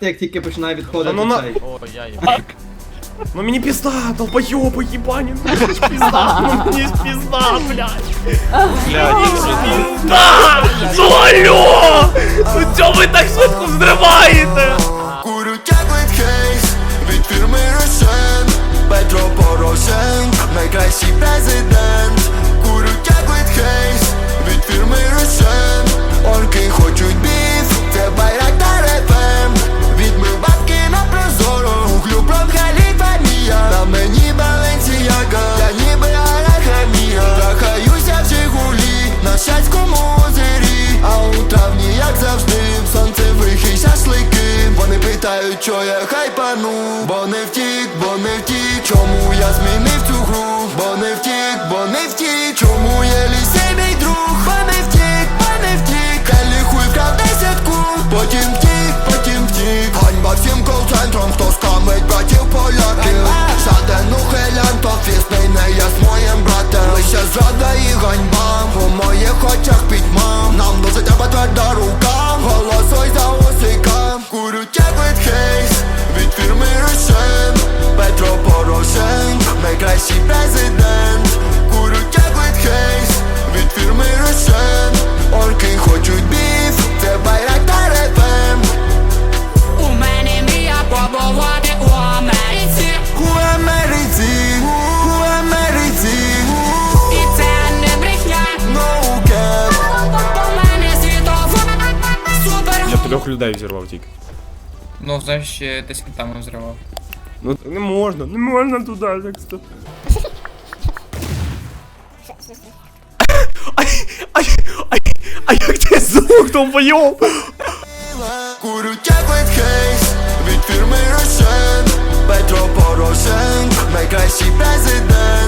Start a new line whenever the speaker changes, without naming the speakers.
як тільки починає відходити
Ну, на-
цей.
О, я їбав.
Ну мені пізда, долбойоба, їбані, Ну мені ж пізда, ну мені ж пізда, блядь.
Блядь,
Да! Ну алло! Ну чого ви так швидко взриваєте?
Що я хайпану Бо не втік, бо не втік. Чому я змінив цю гру? Бо не втік, бо не втік. Чому
трьох людей взірвав тільки.
Ну, знаєш, ще десь там взривав.
Ну не можна, не можна туди так сто. Ай, ай, ай, а як ти звук долбойоб?
Курю тяглить кейс від фірми Рошен Петро Порошенк Найкращий президент